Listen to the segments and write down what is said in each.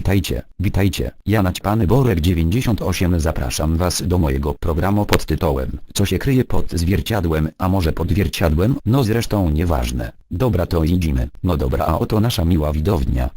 Witajcie, witajcie, ja naćpany Borek 98 zapraszam was do mojego programu pod tytułem Co się kryje pod zwierciadłem, a może pod wierciadłem? No zresztą nieważne. Dobra to idziemy. No dobra a oto nasza miła widownia.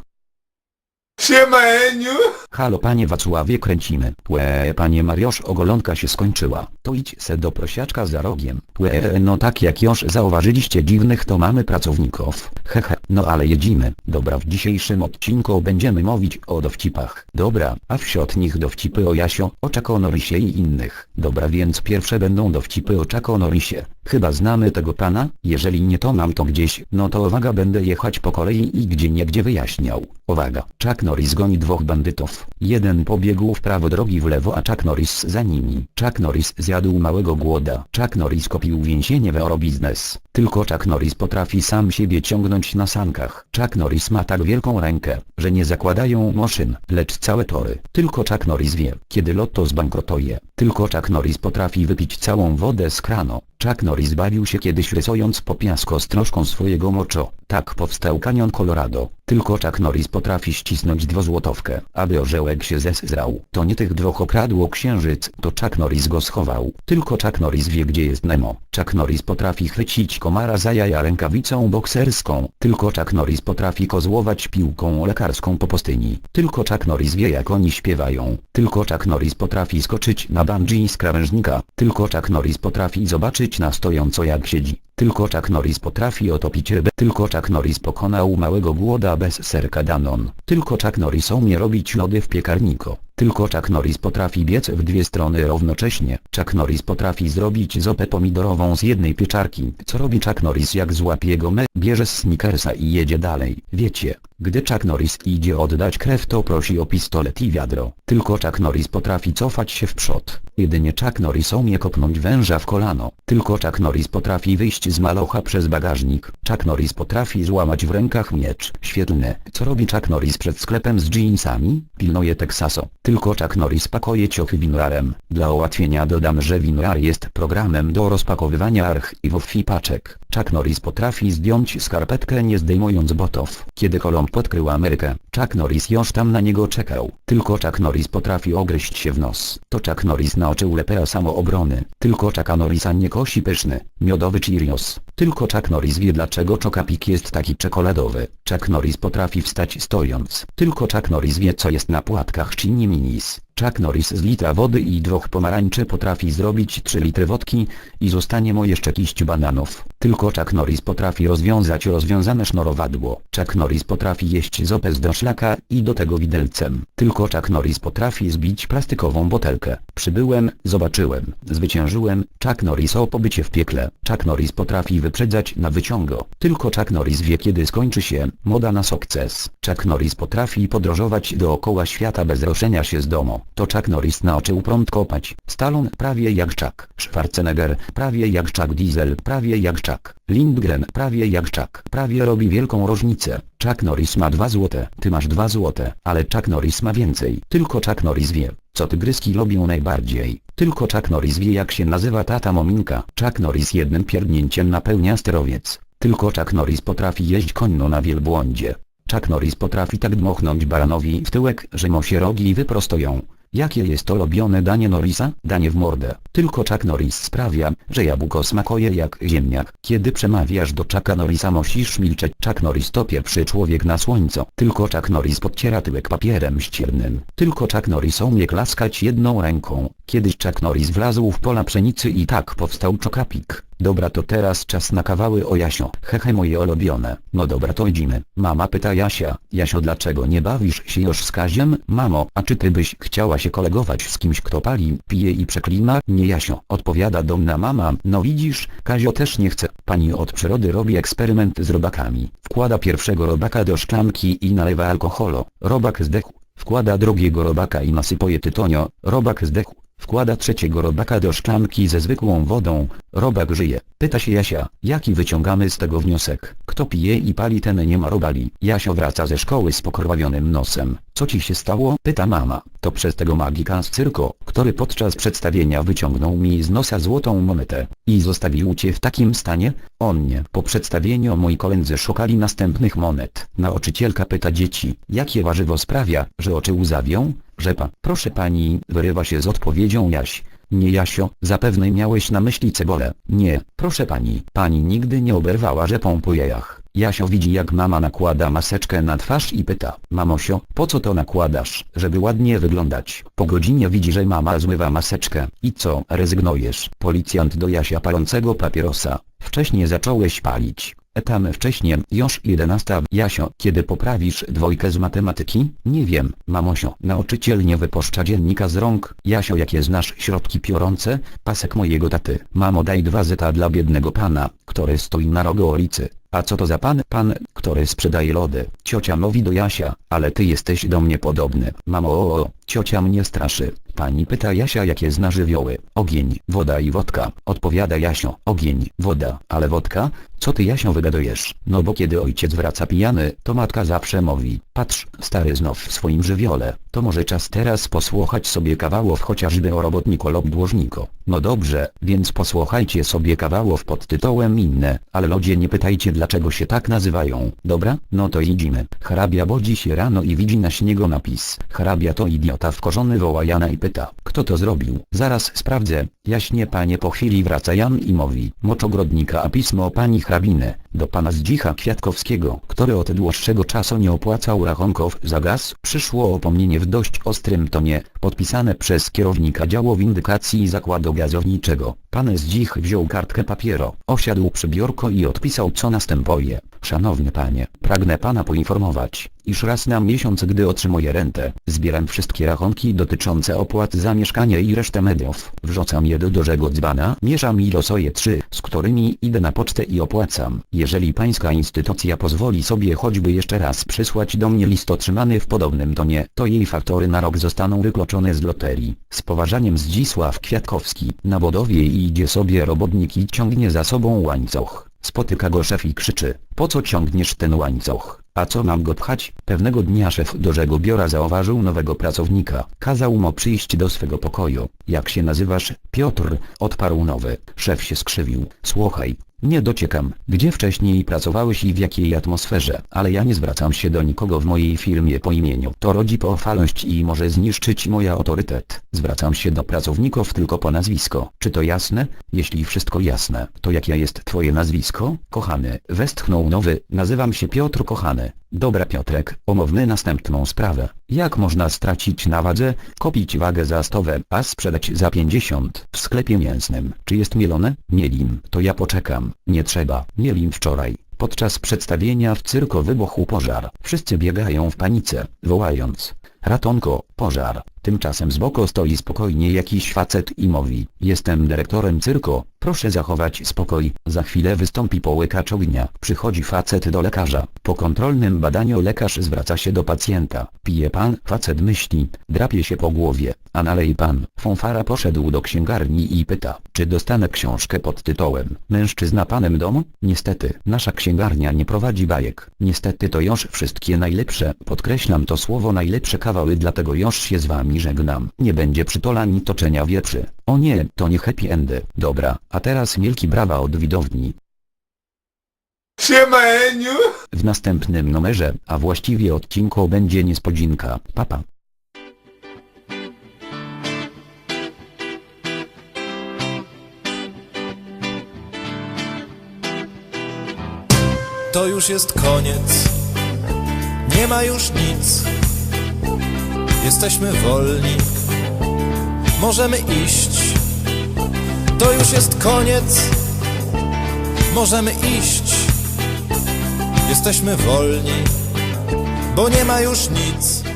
Siema Eniu! Halo panie Wacławie kręcimy. Łe panie Mariusz ogolonka się skończyła. To idź se do prosiaczka za rogiem. Łe no tak jak już zauważyliście dziwnych to mamy pracowników. Hehe, no ale jedzimy. Dobra w dzisiejszym odcinku będziemy mówić o dowcipach. Dobra, a wśród nich dowcipy o Jasio, o Chucko Norrisie i innych. Dobra więc pierwsze będą dowcipy o Chucko Norrisie. Chyba znamy tego pana? Jeżeli nie to mam to gdzieś, no to uwaga będę jechać po kolei i gdzie niegdzie wyjaśniał. Uwaga, Chuck Norris goni dwóch bandytów. Jeden pobiegł w prawo drogi w lewo a Chuck Norris za nimi. Chuck Norris zjadł małego głoda. Chuck Norris kopił więzienie w Eurobiznes. Tylko Chuck Norris potrafi sam siebie ciągnąć na sankach. Chuck Norris ma tak wielką rękę, że nie zakładają maszyn, lecz całe tory. Tylko Chuck Norris wie, kiedy lotto zbankrotuje. Tylko Chuck Norris potrafi wypić całą wodę z kranu. Chuck Norris bawił się kiedyś rysując po piasku strożką swojego moczo. Tak powstał kanion Colorado. Tylko Chuck Norris potrafi ścisnąć dwuzłotowkę, aby orzełek się zesrał. To nie tych dwóch okradło księżyc, to Chuck Norris go schował. Tylko Chuck Norris wie gdzie jest Nemo. Chuck Norris potrafi chwycić komara za jaja rękawicą bokserską. Tylko Chuck Norris potrafi kozłować piłką lekarską po pustyni. Tylko Chuck Norris wie jak oni śpiewają. Tylko Chuck Norris potrafi skoczyć na bungee z krawężnika. Tylko Chuck Norris potrafi zobaczyć na stojąco jak siedzi. Tylko Chuck Norris potrafi otopić rybę. Tylko Chuck Norris pokonał małego głoda bez serka Danon. Tylko Chuck Norris umie robić lody w piekarniku. Tylko Chuck Norris potrafi biec w dwie strony równocześnie. Chuck Norris potrafi zrobić zopę pomidorową z jednej pieczarki. Co robi Chuck Norris jak złapie go me, bierze snickersa i jedzie dalej. Wiecie, gdy Chuck Norris idzie oddać krew to prosi o pistolet i wiadro. Tylko Chuck Norris potrafi cofać się w przód. Jedynie Chuck Norris umie kopnąć węża w kolano. Tylko Chuck Norris potrafi wyjść z malocha przez bagażnik. Chuck Norris potrafi złamać w rękach miecz świetlny. Co robi Chuck Norris przed sklepem z jeansami? Pilnuje Teksaso. Tylko Chuck Norris pakuje ciochy winrarem. Dla ułatwienia dodam, że winrar jest programem do rozpakowywania archiwów i paczek. Chuck Norris potrafi zdjąć skarpetkę nie zdejmując botów. Kiedy Kolumb odkrył Amerykę, Chuck Norris już tam na niego czekał. Tylko Chuck Norris potrafi ogryźć się w nos. To Chuck Norris nauczył lepera samoobrony. Tylko Chucka Norrisa nie kosi pyszny, miodowy Cheerios. Tylko Chuck Norris wie dlaczego Chocapik jest taki czekoladowy. Chuck Norris potrafi wstać stojąc. Tylko Chuck Norris wie co jest na płatkach Chini Minis. Chuck Norris z litra wody i dwóch pomarańczy potrafi zrobić 3 litry wodki i zostanie mu jeszcze kiść bananów. Tylko Chuck Norris potrafi rozwiązać rozwiązane sznurowadło. Chuck Norris potrafi jeść zopę z doszlaka i do tego widelcem. Tylko Chuck Norris potrafi zbić plastikową butelkę. Przybyłem, zobaczyłem, zwyciężyłem. Chuck Norris o pobycie w piekle. Chuck Norris potrafi wyprzedzać na wyciągo. Tylko Chuck Norris wie kiedy skończy się moda na sukces. Chuck Norris potrafi podróżować dookoła świata bez roszenia się z domu. To Chuck Norris nauczył prąd kopać. Stallone prawie jak Chuck. Schwarzenegger prawie jak Chuck Diesel prawie jak Chuck. Lindgren prawie jak Chuck. Prawie robi wielką różnicę. Chuck Norris ma dwa złote, ty masz dwa złote, ale Chuck Norris ma więcej. Tylko Chuck Norris wie, co tygryski lubią najbardziej. Tylko Chuck Norris wie jak się nazywa tata Mominka. Chuck Norris jednym pierdnięciem napełnia sterowiec. Tylko Chuck Norris potrafi jeść konno na wielbłądzie. Chuck Norris potrafi tak dmochnąć baranowi w tyłek, że mu się rogi wyprostują. Jakie jest to lubione danie Norrisa? Danie w mordę. Tylko Chuck Norris sprawia, że jabłko smakuje jak ziemniak. Kiedy przemawiasz do Chucka Norrisa musisz milczeć. Chuck Norris to pierwszy człowiek na słońcu. Tylko Chuck Norris podciera tyłek papierem ściernym. Tylko Chuck Norris umie klaskać jedną ręką. Kiedyś Chuck Norris wlazł w pola pszenicy i tak powstał czokapik. Dobra to teraz czas na kawały o Jasio. Hehe moje ulubione. No dobra to idziemy. Mama pyta Jasia. Jasio dlaczego nie bawisz się już z Kaziem? Mamo, a czy ty byś chciała się kolegować z kimś kto pali, pije i przeklina? Nie Jasio. Odpowiada domna mama. No widzisz, Kazio też nie chce. Pani od przyrody robi eksperyment z robakami. Wkłada pierwszego robaka do szklanki i nalewa alkoholu. Robak zdechł. Wkłada drugiego robaka i nasypuje tytonio. Robak zdechł. Wkłada trzeciego robaka do szklanki ze zwykłą wodą. Robak żyje. Pyta się Jasia, jaki wyciągamy z tego wniosek? Kto pije i pali ten nie ma robali. Jasio wraca ze szkoły z pokrwawionym nosem. Co ci się stało? Pyta mama. To przez tego magika z cyrko, który podczas przedstawienia wyciągnął mi z nosa złotą monetę. I zostawił cię w takim stanie? On nie. Po przedstawieniu moi koledzy szukali następnych monet. Nauczycielka pyta dzieci, jakie warzywo sprawia, że oczy łzawią? Rzepa. Proszę pani, wyrywa się z odpowiedzią Jaś. Nie Jasio, zapewne miałeś na myśli cebulę. Nie, proszę pani. Pani nigdy nie oberwała rzepą po jajach. Jasio widzi jak mama nakłada maseczkę na twarz i pyta. Mamosio, po co to nakładasz, żeby ładnie wyglądać? Po godzinie widzi, że mama zmywa maseczkę. I co, rezygnujesz? Policjant do Jasia palącego papierosa. Wcześniej zacząłeś palić. Etam wcześniej, już 11. Jasio, kiedy poprawisz dwojkę z matematyki? Nie wiem, mamosio. Nauczyciel nie wypuszcza dziennika z rąk. Jasio, jakie znasz środki piorące? Pasek mojego taty. Mamo daj dwa zeta dla biednego pana, który stoi na rogu ulicy. A co to za pan? Pan, który sprzedaje lody. Ciocia mówi do Jasia, ale ty jesteś do mnie podobny. Mamo o, o, ciocia mnie straszy. Pani pyta Jasia jakie zna żywioły. Ogień, woda i wodka. Odpowiada Jasio. Ogień, woda, ale wodka? Co ty Jasio wygadujesz? No bo kiedy ojciec wraca pijany, to matka zawsze mówi. Patrz, stary znów w swoim żywiole. To może czas teraz posłuchać sobie kawałów chociażby o robotniku lub dłużniku. No dobrze, więc posłuchajcie sobie kawałów pod tytułem inne, ale ludzie nie pytajcie dlaczego się tak nazywają. Dobra? No to idziemy. Hrabia budzi się rano i widzi na śniegu napis. Hrabia to idiota wkorzony woła Jana i pyta, kto to zrobił? Zaraz sprawdzę. Jaśnie panie po chwili wraca Jan i mówi, mocz ogrodnika a pismo pani hrabiny, do pana Zdzicha Kwiatkowskiego, który od dłuższego czasu nie opłacał rachunków za gaz, przyszło opomnienie w dość ostrym tonie, podpisane przez kierownika działu windykacji zakładu gazowniczego. Pan Zdzich wziął kartkę papieru, osiadł przy biurko i odpisał co następuje. Szanowny panie, pragnę pana poinformować, iż raz na miesiąc gdy otrzymuję rentę, zbieram wszystkie rachunki dotyczące opłat za mieszkanie i resztę mediów, wrzucam je do dużego dzbana, mieszam i losuję trzy, z którymi idę na pocztę i opłacam. Jeżeli pańska instytucja pozwoli sobie choćby jeszcze raz przysłać do mnie list otrzymany w podobnym tonie, to jej faktory na rok zostaną wykluczone z loterii. Z poważaniem Zdzisław Kwiatkowski, na budowie idzie sobie robotnik i ciągnie za sobą łańcuch. Spotyka go szef i krzyczy, po co ciągniesz ten łańcuch? A co mam go pchać? Pewnego dnia szef dużego biura zauważył nowego pracownika. Kazał mu przyjść do swego pokoju. Jak się nazywasz? Piotr, odparł nowy. Szef się skrzywił. Słuchaj, nie dociekam, gdzie wcześniej pracowałeś i w jakiej atmosferze, ale ja nie zwracam się do nikogo w mojej firmie po imieniu. To rodzi pochwalność i może zniszczyć mój autorytet. Zwracam się do pracowników tylko po nazwisko. Czy to jasne? Jeśli wszystko jasne, to jakie jest twoje nazwisko? Kochany, westchnął nowy, nazywam się Piotr Kochany. Dobra Piotrek, omówmy następną sprawę. Jak można stracić na wadze, kupić wagę za 100, a sprzedać za 50 w sklepie mięsnym? Czy jest mielone? Mielim. To ja poczekam. Nie trzeba. Mielim wczoraj. Podczas przedstawienia w cyrku wybuchł pożar. Wszyscy biegają w panice, wołając. Ratunku, pożar. Tymczasem z boku stoi spokojnie jakiś facet i mówi. Jestem dyrektorem cyrku, proszę zachować spokój. Za chwilę wystąpi połykacz ognia. Przychodzi facet do lekarza. Po kontrolnym badaniu lekarz zwraca się do pacjenta. Pije pan? Facet myśli. Drapie się po głowie. A nalej pan. Fonfara poszedł do księgarni i pyta, czy dostanę książkę pod tytułem Mężczyzna panem domu? Niestety, nasza księgarnia nie prowadzi bajek. Niestety to już wszystkie najlepsze, podkreślam to słowo najlepsze kawały dlatego już się z wami żegnam. Nie będzie przytola ani toczenia wieprzy. O nie, to nie happy endy. Dobra, a teraz wielki brawa od widowni. Siema Eniu! W następnym numerze, a właściwie odcinku będzie niespodzinka. Papa. To już jest koniec, nie ma już nic. Jesteśmy wolni, możemy iść. To już jest koniec, możemy iść. Jesteśmy wolni, bo nie ma już nic.